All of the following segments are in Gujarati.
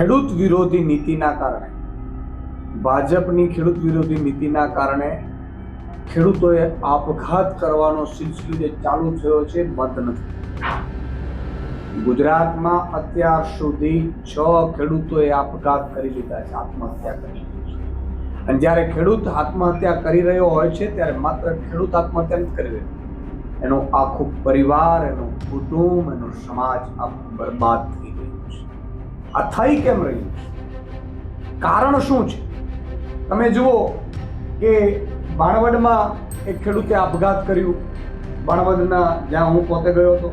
ખેડૂત વિરોધી નીતિના કારણે, ભાજપની ખેડૂત વિરોધી નીતિના કારણે ખેડૂતોએ આપઘાત કરવાનો સિલસિલો જે ચાલુ થયો છે, બંધ નથી. ગુજરાતમાં અત્યાર સુધી છ ખેડૂતોએ આપઘાત કરી લીધા છે, આત્મહત્યા કરી અને જ્યારે ખેડૂત આત્મહત્યા કરી રહ્યો હોય છે, ત્યારે માત્ર ખેડૂત આત્મહત્યા નથી કરી રહ્યો. એનો આખો પરિવાર, એનો કુટુંબ, એનો સમાજ આખું બરબાદ થઈ ગયો છે. આ થઈ કેમ રહ્યું કારણ શું છે? તમે જુઓ કે બાણવડમાં એક ખેડૂતે આપઘાત કર્યું. બાણવડના જ્યાં હું પોતે ગયો હતો,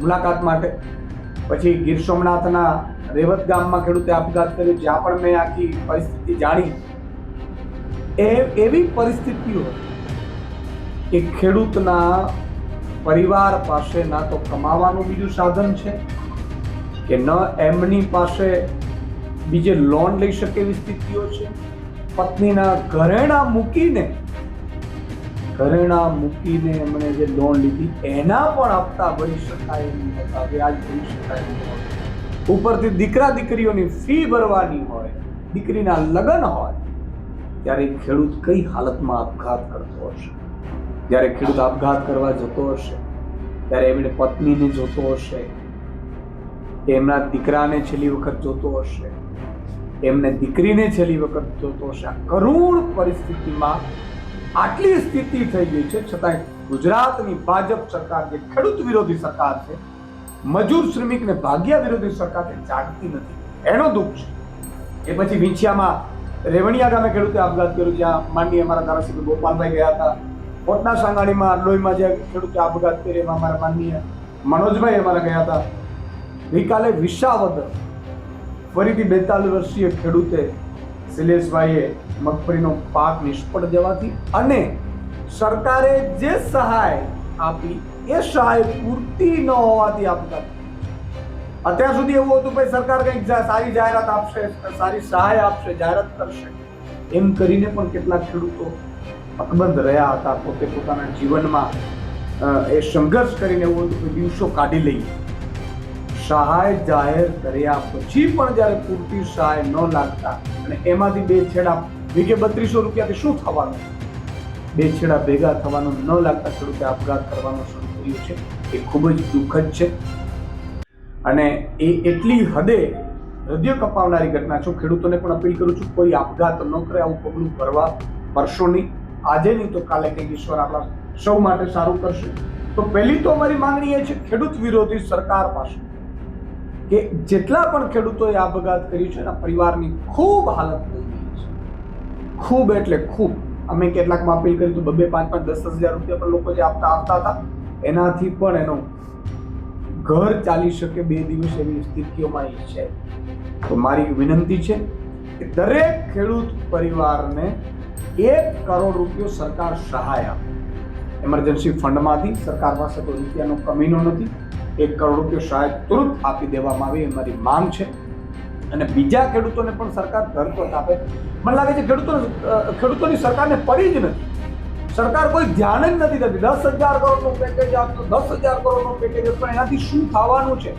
મુલાકાત માટે. પછી ગીર સોમનાથના રેવત ગામમાં ખેડૂતે આપઘાત કર્યો, જ્યાં પણ મેં આખી પરિસ્થિતિ જાણી. એ એવી પરિસ્થિતિઓ કે ખેડૂતના પરિવાર પાસે ના તો કમાવાનું બીજું સાધન છે કે ન એમની પાસે બીજે લોન લઈ શકે એવી સ્થિતિઓ છે? પત્નીના ઘરેણા મૂકીને ઘરેણા મૂકીને એમણે જે લોન લીધી, એના પણ હપ્તા ભરી શકાય નહીં. હતા વ્યાજ ભરી શકાય નહીં. ઉપરથી દીકરા દીકરીઓની ફી ભરવાની હોય, દીકરીના લગ્ન હોય, ત્યારે ખેડૂત કઈ હાલતમાં આપઘાત કરતો હશે? જ્યારે ખેડૂત આપઘાત કરવા જતો હશે, ત્યારે એમણે પત્નીને જોતો હશે એમના દીકરાને છેલ્લી વખત જોતો હશે. એમને દીકરીને છેલ્લી વખત જોતો હશે. આ કરુણ પરિસ્થિતિમાં આટલી સ્થિતિ થઈ ગઈ છે. છતાંય ગુજરાતની ભાજપ સરકાર જે ખેડૂત વિરોધી સરકાર છે, મજૂર શ્રમિકને ભાગ્યા વિરોધી સરકાર છે જાગતી નથી. એનો દુઃખ છે. એ પછી વિંછિયામાં રેવણિયા ગામે ખેડૂતે આપઘાત કર્યો. જ્યાં માનનીય અમારા ધારાસભ્ય ગોપાલભાઈ ગયા હતા. કોટના સાંગાણીમાં લોહીમાં જે ખેડૂતે આપઘાત કર્યો એમાં અમારા માનનીય મનોજભાઈ અમારા ગયા હતા. ગઈકાલે વિસાવદર ફરીથી બેતાલીસ વર્ષીય ખેડૂતે શૈલેષભાઈએ મગફળીનો પાક નિષ્ફળ જવાથી અને સરકારે જે સહાય આપી, એ સહાય પૂરતી ન હોવાથી આપતા. અત્યાર સુધી એવું હતું, ભાઈ, સરકાર કંઈક સારી જાહેરાત આપશે, સારી સહાય આપશે, જાહેરાત કરશે. એમ કરીને પણ કેટલાક ખેડૂતો અકબંધ રહ્યા હતા પોતે પોતાના જીવનમાં એ સંઘર્ષ કરીને એવું હતું કે દિવસો કાઢી લઈએ. સહાય જાહેર કર્યા પછી પણ જ્યારે પૂરતી સહાય ન લાગતા અને એમાંથી બે છેડા વીઘે બત્રીસો રૂપિયાથી શું થવાનું? બે છેડા ભેગા થવાનું ન લાગતા ખેડૂતે આપઘાત કરવાનું શરૂ કર્યું છે. એ ખૂબ જ દુઃખદ છે. અને એ એટલી હદે હૃદય કપાવનારી ઘટના છે. ખેડૂતોને પણ અપીલ કરું છું, કોઈ આપઘાત ન કરે, આવું પગલું ભરવા ભરશો નહીં. આજે નહીં તો કાલે કંઈક ઈશ્વર આપણા સૌ માટે સારું કરશે. તો પહેલી તો અમારી માંગણી એ છે, ખેડૂત વિરોધી સરકાર પાસે કે જેટલા પણ ખેડૂતોએ આપઘાત કર્યું છે એના પરિવારની ખૂબ હાલત થઈ ગઈ છે. ખૂબ એટલે ખૂબ. અમે કેટલાકમાં અપીલ કરી તો બબે પાંચ પાંચ દસ દસ હજાર રૂપિયા પણ લોકો જે આપતા આપતા હતા. એનાથી પણ એનો ઘર ચાલી શકે બે દિવસ એવી સ્થિતિઓમાં એ છે. તો મારી વિનંતી છે કે દરેક ખેડૂત પરિવારને એક કરોડ રૂપિયો સરકાર સહાય આપે. એમરજન્સી ફંડમાંથી સરકાર પાસે તો રૂપિયાનો કમીનો નથી. એક કરોડ રૂપિયો સહાય તુરંત આપી દેવામાં આવે એ મારી માંગ છે. અને બીજા ખેડૂતોને પણ સરકાર ધરપત આપે. મને લાગે છે ખેડૂતો ખેડૂતોની સરકારને પડી જ નથી. સરકાર કોઈ ધ્યાન જ નથી દેતી. દસ હજાર કરોડનું પેકેજ આપતો, દસ હજાર કરોડનું પેકેજ આપતો એનાથી શું થવાનું છે?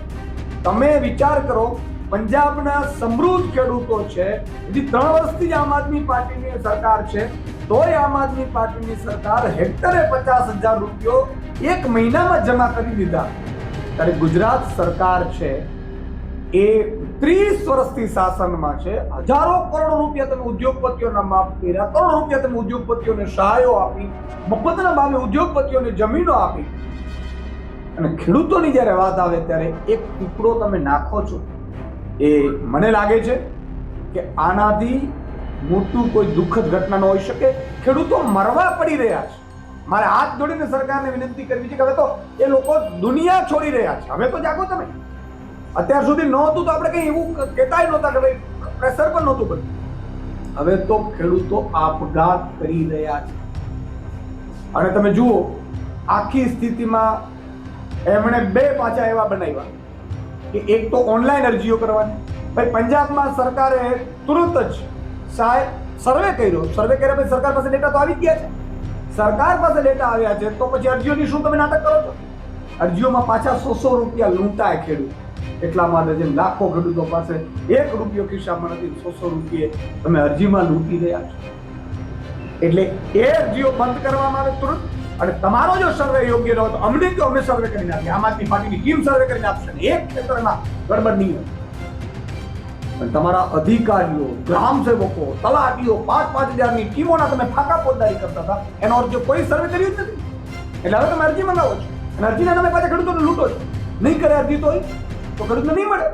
તમે વિચાર કરો, પંજાબના સમૃદ્ધ ખેડૂતો છે, હજી ત્રણ વર્ષથી જ આમ આદમી પાર્ટીની સરકાર છે, તોય આમ આદમી પાર્ટીની સરકાર હેક્ટરે પચાસ હજાર રૂપિયો એક મહિનામાં જમા કરી દીધા. ત્યારે ગુજરાત સરકાર છે, એ ત્રીસ વર્ષથી શાસનમાં છે. હજારો કરોડ રૂપિયા તમે ઉદ્યોગપતિઓના માફ કર્યા, કરોડ રૂપિયા તમે ઉદ્યોગપતિઓને સહાયો આપી મફતના ભાવે ઉદ્યોગપતિઓને જમીનો આપી. અને ખેડૂતોની જ્યારે વાત આવે ત્યારે એક ટુકડો તમે નાખો છો, એ મને લાગે છે કે આનાથી મોટું કોઈ દુઃખદ ઘટના ન હોઈ શકે. ખેડૂતો મરવા પડી રહ્યા છે. મારે હાથ જોડીને સરકારને વિનંતી કરવી છે કે હવે તો એ લોકો દુનિયા છોડી રહ્યા છે. હવે તો જાગો તમે. અત્યાર સુધી નહોતું તો આપણે કંઈ એવું કહેતાય નહોતા કે ભાઈ પ્રેશર પણ નહોતું બન્યું હવે તો ખેડૂતો આપઘાત કરી રહ્યા છે. અને તમે જુઓ, આખી સ્થિતિમાં એમણે બે પાછા એવા બનાવ્યા કે એક તો ઓનલાઈન અરજીઓ કરવાની. ભાઈ, પંજાબમાં સરકારે તુરંત જ સહાય, સર્વે કર્યો. સર્વે કર્યા પછી સરકાર પાસે ડેટા તો આવી ગયા છે. સરકાર પાસે ડેટા આવ્યા છે, તો પછી અરજીઓની શું તમે નાટક કરો છો? અરજીઓમાં પાછા સો સો રૂપિયા લૂંટાય ખેડૂત. એટલા માટે જે લાખો ખેડૂતો પાસે એક રૂપિયો ખિસ્સામાં નથી, સો સો રૂપિયે તમે અરજીમાં લૂંટી રહ્યા છો. એટલે એ અરજીઓ બંધ કરવામાં આવે તુરંત, અને તમારો જો સર્વે યોગ્ય રહ્યો તો અમને તો અમે સર્વે કરીને આપીએ આમ આદમી પાર્ટીની ટીમ સર્વે કરીને આપશે. એક ક્ષેત્રમાં ગડબડ નહીં હોય. પણ તમારા અધિકારીઓ ગ્રામ સેવકો તલાટીઓ પાંચ પાંચ હજારની ટીમોના તમે ફાકા ફોજદારી કરતા હતા. એનો અર્થ કોઈ સર્વે કર્યું જ નથી. એટલે હવે તમે અરજી મંગાવો છો. અને અરજીના તમે પાછા ખેડૂતોને લૂંટો છો. નહીં કરે અરજી તો તો ખેડૂતને નહીં મળે.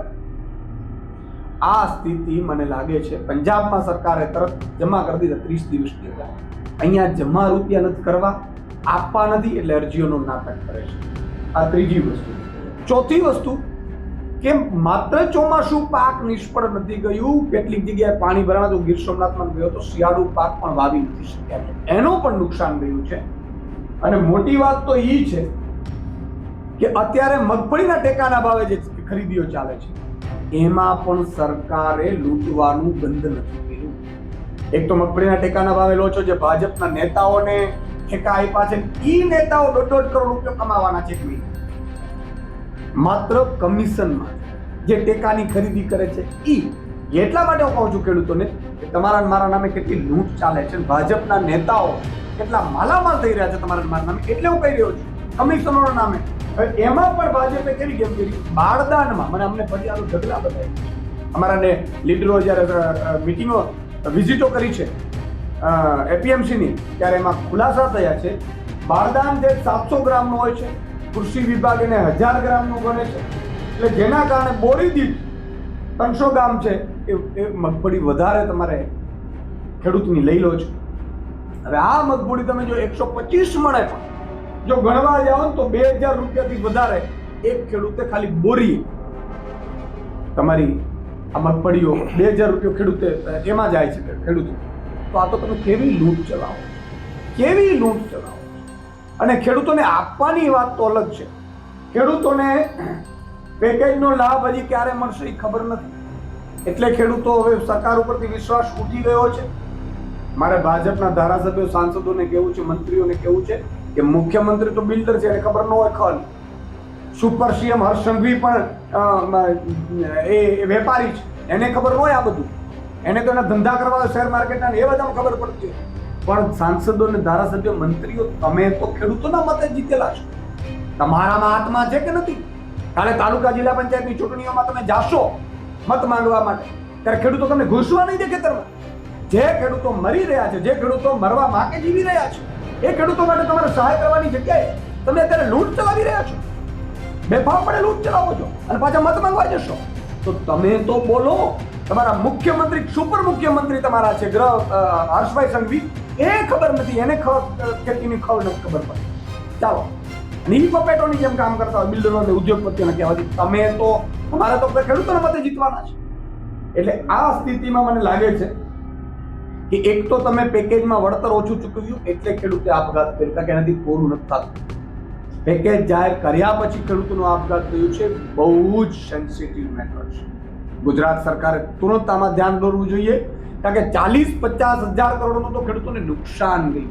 આ સ્થિતિ મને લાગે છે પંજાબમાં સરકારે તરત જમા કરી દીધા ત્રીસ દિવસની અંદર. અહીંયા જમા રૂપિયા નથી કરવા, આપવા નથી એટલે અરજીઓનો નાટક કરે છે. આ ત્રીજી વસ્તુ. ચોથી વસ્તુ કે માત્ર ચોમાસું પાક નિષ્ફળ નથી ગયું, કેટલીક જગ્યાએ પાણી ભરાણા તો ગીર સોમનાથમાં ગયો તો શિયાળુ પાક પણ વાવી નથી શક્યા. એનો પણ નુકસાન ગયું છે. અને મોટી વાત તો એ છે કે અત્યારે મગફળીના ટેકાના ભાવે જે ખરીદીઓ ચાલે છે, એમાં પણ સરકારે લૂંટવાનું બંધ નથી કર્યું. એક તો મગફળીના ટેકાના ભાવે લો છો જે ભાજપના નેતાઓને ઠેકા આપ્યા છે એ નેતાઓ દોઢ દોઢ કરોડ રૂપિયા કમાવાના છે એક માત્ર કમિશનમાં જે ટેકાની ખરીદી કરે છે એ એટલા માટે હું કહું છું ખેડૂતોને કે તમારા મારા નામે કેટલી લૂંટ ચાલે છે, ભાજપના નેતાઓ કેટલા માલામાલ થઈ રહ્યા છે તમારા મારા નામે, એટલે હું કહી રહ્યો છું કમિશનરોના નામે. એમાં પણ ભાજપે કેવી ગેમ કરી બારદાનમાં મને અમને ફરિયાદો ઢગલા બતાવી અમારા ને લીડરો જ્યારે મિટિંગો, વિઝિટો કરી છે એપીએમસીની, ત્યારે એમાં ખુલાસા થયા છે. બારદાન જે સાતસો ગ્રામનો હોય છે કૃષિ વિભાગ એને હજાર ગ્રામનું ગણે છે. એટલે જેના કારણે બોરી ત્રણસો ગામ છે, એ એ મગફળી વધારે તમારે ખેડૂતની લઈ લો છો. હવે આ મગફળી તમે જો એકસો પચીસ મળે પણ જો ગણવા જાઓ તો બે હજાર રૂપિયાથી વધારે એક ખેડૂતે ખાલી બોરી તમારી આ મગફળીઓ બે હજાર રૂપિયો ખેડૂતે એમાં જાય છે ખેડૂતો તો આ તો તમે કેવી લૂંટ ચલાવો? કેવી લૂંટ ચલાવો? અને ખેડૂતોને આપવાની વાત તો અલગ છે. ખેડૂતોને પેકેજનો લાભ હજી ક્યારે મળશે એ ખબર નથી. એટલે ખેડૂતો હવે સરકાર ઉપરથી વિશ્વાસ ઉઠી ગયો છે. મારે ભાજપના ધારાસભ્યો, સાંસદોને કેવું છે, મંત્રીઓને કેવું છે કે મુખ્યમંત્રી તો બિલ્ડર છે, એને ખબર ન હોય ખલ સુપર સીએમ હર્ષ સંઘવી પણ એ વેપારી છે. એને ખબર ન હોય આ બધું. એને તો એના ધંધા કરવા, શેર માર્કેટના એ બધામાં ખબર પડતી હોય. પણ સાંસદો અને ધારાસભ્ય મંત્રીઓ, તમે તો ખેડૂતોના મતે જીતેલા છો. તમારામાં આત્મા છે કે નથી? કાલે તાલુકા જિલ્લા પંચાયતની ચૂંટણીઓમાં તમે જાશો મત માંગવા માટે. ત્યારે ખેડૂતો તમને ઘૂસવા નહીં દે ખેતરમાં. જે ખેડૂતો મરી રહ્યા છે, જે ખેડૂતો મરવા માટે જીવી રહ્યા છે, એ ખેડૂતો માટે તમારે સહાય કરવાની જગ્યાએ તમે અત્યારે લૂંટ ચલાવી રહ્યા છો. બેફામ પડે લૂંટ ચલાવો છો અને પાછા મત માંગવા જશો. તો તમે તો બોલો, તમારા મુખ્યમંત્રી, સુપર મુખ્યમંત્રી તમારા છે, ગ્રહ હર્ષભાઈ સંઘવી. એ ખબર નથી, એને ખેતીની ખબર નથી ખબર પડે ચાલો નીલ પપેટોની જેમ કામ કરતા હોય, બિલ્ડરો અને ઉદ્યોગપતિઓને કહેવાથી તમે તો, અમારા તો ખેડૂતોના મતે જીતવાના છે. એટલે આ સ્થિતિમાં મને લાગે છે કે એક તો તમે પેકેજમાં વળતર ઓછું ચૂકવ્યું, એટલે ખેડૂતે આપઘાત કર્યો, કારણ કે એનાથી પૂરું નથી થતું. પેકેજ જાહેર કર્યા પછી ખેડૂતોનો આપઘાત થયું છે, બહુ જ સેન્સિટિવ મેટર છે. ગુજરાત સરકારે તુરંત આમાં ધ્યાન દોરવું જોઈએ કારણ કે ચાલીસ પચાસ હજાર કરોડનું તો ખેડૂતોને નુકસાન ગયું.